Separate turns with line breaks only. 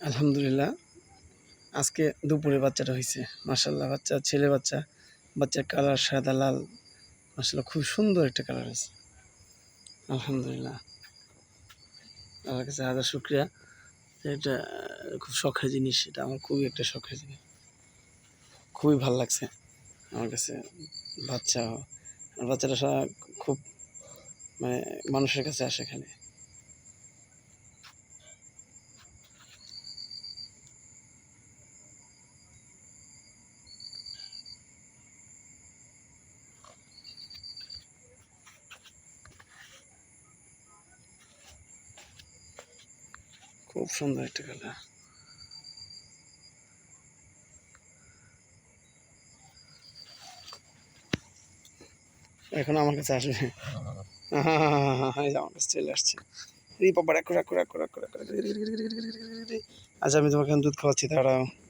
আলহামদুলিল্লাহ। আজকে দুপুরে বাচ্চাটা হয়েছে মার্শাল্লাহ বাচ্চা, ছেলে বাচ্চা। বাচ্চার কালার সাদা, লাল। মার্শাল্লাহ খুব সুন্দর একটা কালার আছে আলহামদুলিল্লাহ। আমার কাছে আদা শুক্রিয়া। এটা খুব শখের জিনিস। এটা আমার খুবই একটা শখের জিনিস। খুবই ভালো লাগছে আমার কাছে বাচ্চা। বাচ্চাটা খুব মানে মানুষের কাছে আসে এখানে। খুব সুন্দর একটা কালার এখন আমার কাছে আসবে আমার কাছে চলে আসছে রি বাবা রাখো রাখো রাখো রাখো। আচ্ছা আমি তোমাকে দুধ খাওয়াচ্ছি দাঁড়াও